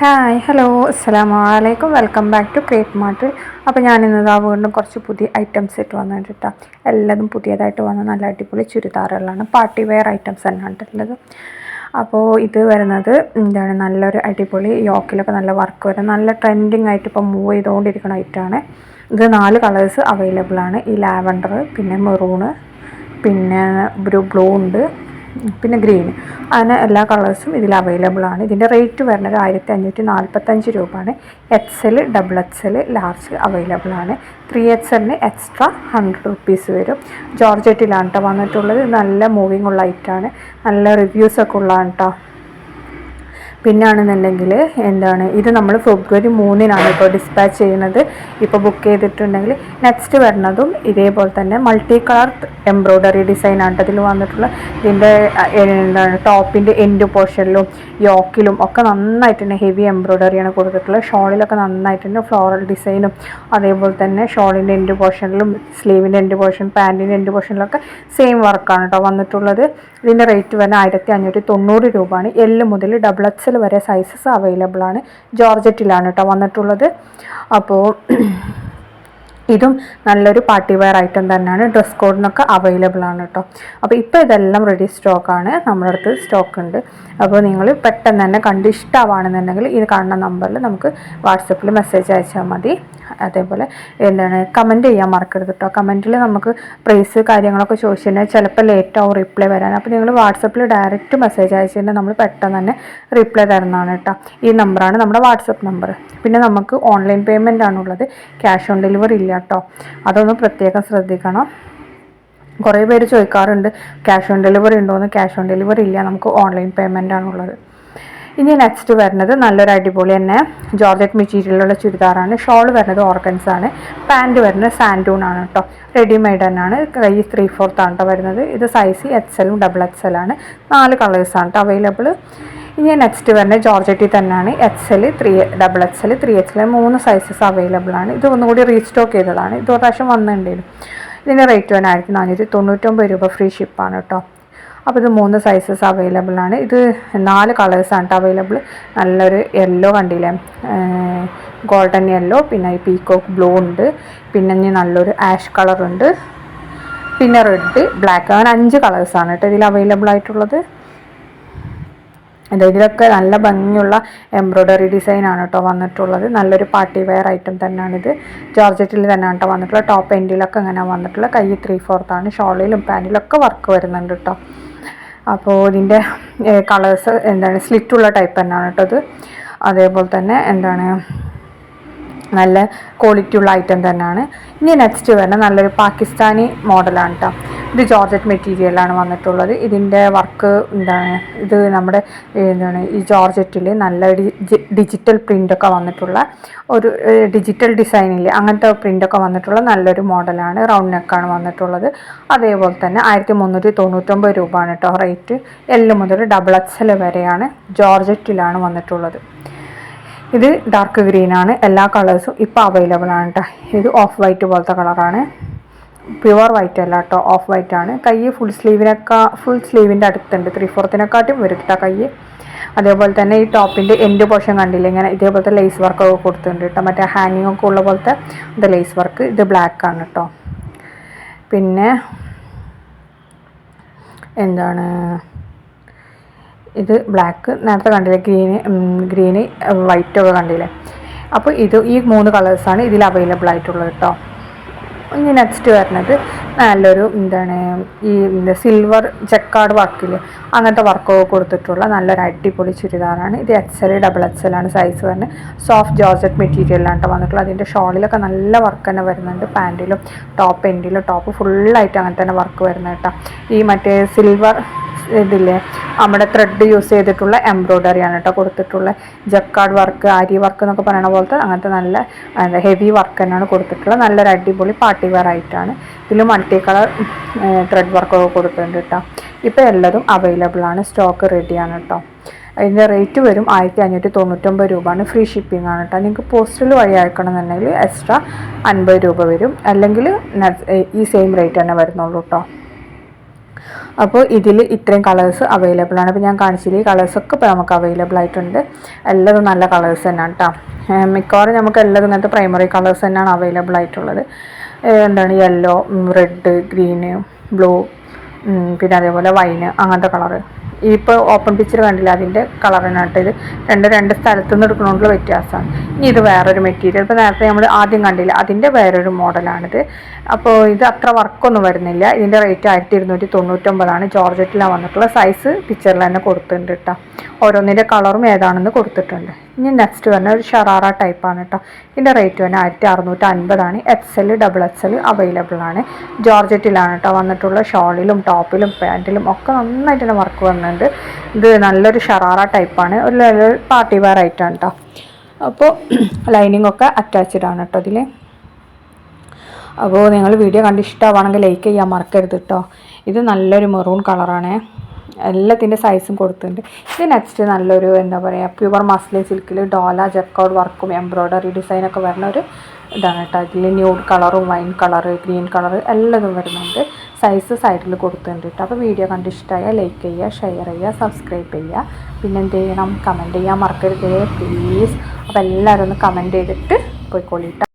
Hi hello അസ്സലാമു അലൈക്കും welcome back to Crepe Mart അപ്പോൾ ഞാൻ ഇതാ വീണ്ടും കുറച്ച് പുതിയ ഐറ്റംസ് ഇട്ട് വന്നിട്ട് കേട്ടോ എല്ലാതും പുതിയതായിട്ട് വന്ന നല്ല അടിപൊളി ചുരിദാറുകളാണ്. പാർട്ടി വെയർ ഐറ്റംസ് തന്നെയാണ് ഉള്ളത് അപ്പോൾ ഇത് വരുന്നത് എന്താണ്? നല്ലൊരു അടിപൊളി യോക്കിലൊക്കെ നല്ല വർക്ക് വരും നല്ല ട്രെൻഡിങ് ആയിട്ട് ഇപ്പോൾ മൂവ് ചെയ്തുകൊണ്ടിരിക്കുന്ന ഐറ്റമാണ് ഇത് നാല് കളേഴ്സ് അവൈലബിൾ ആണ്. ഈ ലാവൻഡർ പിന്നെ മെറൂണ് പിന്നെ ഒരു ബ്ലൂ ഉണ്ട്. പിന്നെ ഗ്രീൻ. അങ്ങനെ എല്ലാ കളേഴ്സും ഇതിൽ അവൈലബിൾ ആണ്. ഇതിന്റെ റേറ്റ് വരുന്നത് ആയിരത്തി അഞ്ഞൂറ്റി നാൽപ്പത്തഞ്ച് രൂപയാണ്. X L double X L large available ആണ്. ത്രീ എക്സ് എല്ലിന് എക്സ്ട്രാ ഹൺഡ്രഡ് റുപ്പീസ് വരും. ജോർജറ്റിലാണ് കേട്ടോ വന്നിട്ടുള്ളത്. നല്ല മൂവിങ് ഉള്ള ഐറ്റാണ് നല്ല റിവ്യൂസൊക്കെ ഉള്ളതാണ് കേട്ടോ പിന്നാണെന്നുണ്ടെങ്കിൽ എന്താണ് ഇത് നമ്മൾ ഫെബ്രുവരി മൂന്നിനാണ് ഇപ്പോൾ ഡിസ്പാച്ച് ചെയ്യുന്നത്. ഇപ്പോൾ ബുക്ക് ചെയ്തിട്ടുണ്ടെങ്കിൽ നെക്സ്റ്റ് വരുന്നതും ഇതേപോലെ തന്നെ മൾട്ടി കളർ എംബ്രോയ്ഡറി ഡിസൈൻ ആണ് അതിൽ വന്നിട്ടുള്ള ഇതിന്റെ എന്താണ് ടോപ്പിന്റെ എൻഡ് പോർഷനിലും യോക്കിലും ഒക്കെ നന്നായിട്ടുണ്ട്. ഹെവി എംബ്രോയ്ഡറിയാണ് കൊടുത്തിട്ടുള്ളത്. ഷോളിലൊക്കെ നന്നായിട്ടുണ്ട്. ഫ്ലോറൽ ഡിസൈനും അതേപോലെ തന്നെ ഷോളിന്റെ എൻഡ് പോർഷനിലും സ്ലീവിന്റെ എൻഡ് പോർഷൻ പാന്റിന്റെ എൻഡ് പോർഷനിലൊക്കെ സെയിം വർക്കാണ് കേട്ടോ വന്നിട്ടുള്ളത്. ഇതിന്റെ റേറ്റ് വരുന്നത് ആയിരത്തി അഞ്ഞൂറ്റി തൊണ്ണൂറ് രൂപയാണ്. എല്ല് മുതൽ ഡബിൾ എക്സൽ വരെ സൈസസ് അവൈലബിൾ ആണ്. ജോർജറ്റിലാണ് കേട്ടോ വന്നിട്ടുള്ളത്. അപ്പോൾ ഇതും നല്ലൊരു പാർട്ടി വെയർ ഐറ്റം തന്നെയാണ്. ഡ്രസ് കോഡിനൊക്കെ അവൈലബിൾ ആണ് കേട്ടോ അപ്പോൾ ഇപ്പോൾ ഇതെല്ലാം റെഡി സ്റ്റോക്കാണ് നമ്മുടെ അടുത്ത് സ്റ്റോക്ക് ഉണ്ട്. അപ്പോൾ നിങ്ങൾ പെട്ടെന്ന് തന്നെ കണ്ട് ഇത് കാണുന്ന നമ്പറിൽ നമുക്ക് വാട്സപ്പിൽ മെസ്സേജ് അയച്ചാൽ മതി. അതേപോലെ എന്താണ് കമന്റ് ചെയ്യാൻ മറക്കരുത് കേട്ടോ കമന്റിൽ നമുക്ക് പ്രൈസ് കാര്യങ്ങളൊക്കെ ചോദിച്ചു കഴിഞ്ഞാൽ ചിലപ്പോൾ ലേറ്റ് ആവും റിപ്ലൈ വരാൻ. അപ്പോൾ നിങ്ങൾ വാട്സപ്പിൽ ഡയറക്റ്റ് മെസ്സേജ് അയച്ചു കഴിഞ്ഞാൽ നമ്മൾ പെട്ടെന്ന് തന്നെ റിപ്ലൈ തരുന്നതാണ് കേട്ടോ. ഈ നമ്പറാണ് നമ്മുടെ വാട്സപ്പ് നമ്പർ പിന്നെ നമുക്ക് ഓൺലൈൻ പേയ്മെന്റ് ആണുള്ളത് ക്യാഷ് ഓൺ ഡെലിവറി ഇല്ല കേട്ടോ. അതൊന്ന് പ്രത്യേകം ശ്രദ്ധിക്കണം. കുറേ പേര് ചോദിക്കാറുണ്ട് ക്യാഷ് ഓൺ ഡെലിവറി ഉണ്ടോ എന്ന് ക്യാഷ് ഓൺ ഡെലിവറി ഇല്ല. നമുക്ക് ഓൺലൈൻ പേയ്മെന്റ് ആണുള്ളത് ഇനി നെക്സ്റ്റ് വരുന്നത് നല്ലൊരു അടിപൊളി തന്നെ ജോർജറ്റ് മെറ്റീരിയലുള്ള ചുരിദാറാണ്. ഷോൾ വരുന്നത് ഓർഗൻസ് ആണ്. പാന്റ് വരുന്നത് സാൻഡൂൺ ആണ് കേട്ടോ റെഡിമെയ്ഡ് തന്നെയാണ്. കൈ ത്രീ ഫോർത്ത് ആണ് കേട്ടോ വരുന്നത്. ഇത് സൈസ് എക്സലും ഡബിൾ എക്സ് എൽ ആണ്. നാല് കളേഴ്സാണ് കേട്ടോ അവൈലബിൾ ഇനി നെക്സ്റ്റ് വരുന്നത് ജോർജറ്റി തന്നെയാണ്. X XL three double X XL three X L മൂന്ന് സൈസസ് അവൈലബിൾ ആണ്. ഇത് ഒന്നുകൂടി റീസ്റ്റോക്ക് ചെയ്തതാണ്. ഇത് ഒരു പ്രാവശ്യം വന്നിട്ടുണ്ടായിരുന്നു. ഇതിന്റെ റേറ്റ് വേണം ആയിരത്തി നാനൂറ്റി തൊണ്ണൂറ്റൊമ്പത് രൂപ ഫ്രീ ഷിപ്പാണ് കേട്ടോ അപ്പോൾ ഇത് മൂന്ന് സൈസസ് അവൈലബിൾ ആണ്. ഇത് നാല് കളേഴ്സാണ് അവൈലബിൾ നല്ലൊരു യെല്ലോ കണ്ടില്ലേ? ഗോൾഡൻ യെല്ലോ പിന്നെ ഈ പീക്കോക്ക് ബ്ലൂ ഉണ്ട്. പിന്നെ ഇനി നല്ലൊരു ആഷ് കളറുണ്ട് പിന്നെ റെഡ് ബ്ലാക്ക് അങ്ങനെ അഞ്ച് കളേഴ്സാണ് കേട്ടോ ഇതിൽ അവൈലബിൾ ആയിട്ടുള്ളത്. ഇതിലൊക്കെ നല്ല ഭംഗിയുള്ള എംബ്രോയ്ഡറി ഡിസൈനാണ് കേട്ടോ വന്നിട്ടുള്ളത്. നല്ലൊരു പാർട്ടി വെയർ ഐറ്റം തന്നെയാണിത് ജോർജറ്റിൽ തന്നെയാണ് കേട്ടോ വന്നിട്ടുള്ളത്. ടോപ്പ് എൻഡിലൊക്കെ അങ്ങനെ വന്നിട്ടുള്ളത്. കൈ ത്രീ ഫോർത്താണ് ഷോളിലും പാന്റിലൊക്കെ വർക്ക് വരുന്നുണ്ട് കേട്ടോ അപ്പോൾ ഇതിന്റെ കളേഴ്സ് എന്താണ് സ്ലിറ്റുള്ള ടൈപ്പ് തന്നെയാണ് കേട്ടോ ഇത്. അതേപോലെ തന്നെ എന്താണ് നല്ല ക്വാളിറ്റി ഉള്ള ഐറ്റം തന്നെയാണ്. ഇനി നെക്സ്റ്റ് വരുന്ന നല്ലൊരു പാകിസ്ഥാനി മോഡലാണ് കേട്ടോ ഇത് ജോർജറ്റ് മെറ്റീരിയലാണ് വന്നിട്ടുള്ളത്. ഇതിന്റെ വർക്ക് എന്താണ്? ഇത് നമ്മുടെ എന്താണ് ഈ ജോർജറ്റിൽ നല്ല ഡിജിറ്റൽ പ്രിന്റൊക്കെ വന്നിട്ടുള്ള ഒരു ഡിജിറ്റൽ ഡിസൈനിൽ അങ്ങനത്തെ പ്രിന്റൊക്കെ വന്നിട്ടുള്ള നല്ലൊരു മോഡലാണ് റൗണ്ട് നെക്കാണ് വന്നിട്ടുള്ളത്. അതേപോലെ തന്നെ ആയിരത്തി മുന്നൂറ്റി തൊണ്ണൂറ്റൊമ്പത് രൂപയാണ് കേട്ടോ റേറ്റ് എല്ല് മുതൽ ഡബിൾ എക്സൽ വരെയാണ് ജോർജറ്റിലാണ് വന്നിട്ടുള്ളത്. ഇത് ഡാർക്ക് ഗ്രീനാണ് എല്ലാ കളേഴ്സും ഇപ്പോൾ അവൈലബിൾ ആണ് കേട്ടോ ഇത് ഓഫ് വൈറ്റ് പോലത്തെ കളറാണ് പ്യുവർ വൈറ്റ് അല്ല കേട്ടോ ഓഫ് വൈറ്റ് ആണ്. കൈ ഫുൾ സ്ലീവിനൊക്കെ ഫുൾ സ്ലീവിന്റെ അടുത്തുണ്ട്. ത്രീ ഫോർത്തിനെക്കാട്ടും വരും കേട്ടോ കൈ അതേപോലെ തന്നെ ഈ ടോപ്പിന്റെ എൻഡ് പോർഷൻ കണ്ടില്ല ഇങ്ങനെ ഇതേപോലത്തെ ലേസ് വർക്കൊക്കെ കൊടുത്തിട്ടുണ്ട് കേട്ടോ മറ്റേ ഹാങ്ങിങ് ഒക്കെ ഉള്ള പോലത്തെ ഇത് ലേസ് വർക്ക് ഇത് ബ്ലാക്ക് ആണ് കേട്ടോ പിന്നെ എന്താണ്? ഇത് ബ്ലാക്ക് നേരത്തെ കണ്ടില്ലേ ഗ്രീന് ഗ്രീന് വൈറ്റ് ഒക്കെ കണ്ടില്ലേ? അപ്പോൾ ഇത് ഈ മൂന്ന് കളേഴ്സാണ് ഇതിൽ അവൈലബിൾ ആയിട്ടുള്ളത് കേട്ടോ ഇനി നെക്സ്റ്റ് വരുന്നത് നല്ലൊരു എന്താണ് ഈ സിൽവർ ചെക്കാർഡ് വർക്കിൽ അങ്ങനത്തെ വർക്കൊക്കെ കൊടുത്തിട്ടുള്ള നല്ലൊരു അടിപൊളി ചുരിദാറാണ്. ഇത് എക്സൽ ഡബിൾ എക്സൽ ആണ് സൈസ് വരുന്നത്. സോഫ്റ്റ് ജോർജറ്റ് മെറ്റീരിയലാണ് വന്നിട്ടുള്ളത്. അതിന്റെ ഷോളിലൊക്കെ നല്ല വർക്ക് തന്നെ വരുന്നുണ്ട്. പാന്റിലും ടോപ്പ് എൻഡിലും ടോപ്പ് ഫുള്ളായിട്ട് അങ്ങനെ തന്നെ വർക്ക് വരുന്നത് കേട്ടോ ഈ മറ്റേ സിൽവർ ഇതില്ലേ നമ്മുടെ ത്രെഡ് യൂസ് ചെയ്തിട്ടുള്ള എംബ്രോയ്ഡറി ആണ് കേട്ടോ കൊടുത്തിട്ടുള്ള. ജക്കാർഡ് വർക്ക് ആരി വർക്ക് എന്നൊക്കെ പറയുന്ന പോലത്തെ അങ്ങനത്തെ നല്ല എന്താ ഹെവി വർക്ക് തന്നെയാണ് കൊടുത്തിട്ടുള്ളത്. നല്ലൊരു അടിപൊളി പാർട്ടി വെയർ ആയിട്ടാണ്. ഇതിൽ മൾട്ടി കളർ ത്രെഡ് വർക്കൊക്കെ കൊടുക്കുന്നുണ്ട് കേട്ടോ ഇപ്പോൾ എല്ലാതും അവൈലബിൾ ആണ്. സ്റ്റോക്ക് റെഡിയാണ് കേട്ടോ അതിന്റെ റേറ്റ് വരും ആയിരത്തി അഞ്ഞൂറ്റി തൊണ്ണൂറ്റൊമ്പത് രൂപയാണ്. ഫ്രീ ഷിപ്പിംഗ് ആണ് കേട്ടോ നിങ്ങൾക്ക് പോസ്റ്റൽ വഴി അയക്കണമെന്നുണ്ടെങ്കിൽ എക്സ്ട്രാ അൻപത് രൂപ വരും. അല്ലെങ്കിൽ ഈ സെയിം റേറ്റ് തന്നെ വരുന്നുള്ളൂ കേട്ടോ അപ്പോൾ ഇതിൽ ഇത്രയും കളേഴ്സ് അവൈലബിൾ ആണ്. അപ്പോൾ ഞാൻ കാണിച്ചില്ല ഈ കളേഴ്സൊക്കെ ഇപ്പോൾ നമുക്ക് അവൈലബിൾ ആയിട്ടുണ്ട്. എല്ലാതും നല്ല കളേഴ്സ് തന്നെയാണ് കേട്ടോ മിക്കവാറും നമുക്ക് എല്ലാതും ഇങ്ങനത്തെ പ്രൈമറി കളേഴ്സ് തന്നെയാണ് അവൈലബിൾ ആയിട്ടുള്ളത്. എന്താണ് യെല്ലോ റെഡ് ഗ്രീന് ബ്ലൂ പിന്നെ അതേപോലെ വൈന് അങ്ങനത്തെ കളറ് ഇപ്പോൾ ഓപ്പൺ പിച്ചർ കണ്ടില്ല? അതിന്റെ കളറിനായിട്ട് ഇത്. രണ്ട് രണ്ട് സ്ഥലത്തു നിന്ന് എടുക്കണമെന്നുള്ള വ്യത്യാസമാണ്. ഇനി ഇത് വേറൊരു മെറ്റീരിയൽ ഇപ്പോൾ നേരത്തെ നമ്മൾ ആദ്യം കണ്ടില്ല? അതിന്റെ വേറൊരു മോഡലാണിത് അപ്പോൾ ഇത് അത്ര വർക്കൊന്നും വരുന്നില്ല. ഇതിന്റെ റേറ്റ് ആയിരത്തി ഇരുന്നൂറ്റി തൊണ്ണൂറ്റൊമ്പതാണ് ജോർജറ്റിലാണ് വന്നിട്ടുള്ള സൈസ് പിക്ചറിൽ തന്നെ കൊടുത്തിട്ടുണ്ട് കേട്ടോ. ഓരോന്നിന്റെ കളറും ഏതാണെന്ന് കൊടുത്തിട്ടുണ്ട്. ഇനി നെക്സ്റ്റ് വരുന്ന ഒരു ഷറാറ ടൈപ്പാണ് കേട്ടോ ഇതിന്റെ റേറ്റ് വരുന്നത് ആയിരത്തി അറുന്നൂറ്റി അൻപതാണ് X L double X L available ആണ്. ജോർജറ്റിലാണ് കേട്ടോ വന്നിട്ടുള്ള ഷോളിലും ടോപ്പിലും പാന്റിലും ഒക്കെ നന്നായിട്ട് തന്നെ വർക്ക് വന്നിട്ടുണ്ട്. ഇത് നല്ലൊരു ഷറാറ ടൈപ്പാണ് ഒരു പാർട്ടി വെയർ ആയിട്ടാണ് കേട്ടോ അപ്പോൾ ലൈനിങ് ഒക്കെ അറ്റാച്ച്ഡ് ആണ് കേട്ടോ ഇതിൽ അപ്പോൾ നിങ്ങൾ വീഡിയോ കണ്ട് ഇഷ്ടമാണെങ്കിൽ ലൈക്ക് ചെയ്യാൻ മറക്കരുത് കേട്ടോ ഇത് നല്ലൊരു മെറൂൺ കളറാണ് എല്ലാത്തിന്റെ സൈസും കൊടുത്തിട്ടുണ്ട്. ഇത് നെക്സ്റ്റ് നല്ലൊരു എന്താ പറയുക പ്യുവർ മസ്ലിൻ സിൽക്കിൽ ഡോല ജക്കൗട്ട് വർക്കും എംബ്രോയ്ഡറി ഡിസൈനൊക്കെ വരുന്ന ഒരു ഇതാണ് കേട്ടോ അതിൽ ന്യൂഡ് കളറും വൈൻ കളറ് ഗ്രീൻ കളറ് എല്ലാതും വരുന്നുണ്ട്. സൈസ് സൈഡിൽ കൊടുത്തിട്ടുണ്ട് കേട്ടോ അപ്പോൾ വീഡിയോ കണ്ട് ഇഷ്ടമായാൽ ലൈക്ക് ചെയ്യുക ഷെയർ ചെയ്യുക സബ്സ്ക്രൈബ് ചെയ്യുക പിന്നെ എന്ത് ചെയ്യണം? കമന്റ് ചെയ്യാൻ മറക്കരുത് പ്ലീസ് അപ്പോൾ എല്ലാവരും ഒന്ന് കമന്റ് ചെയ്തിട്ട് പോയിക്കോളിട്ടോ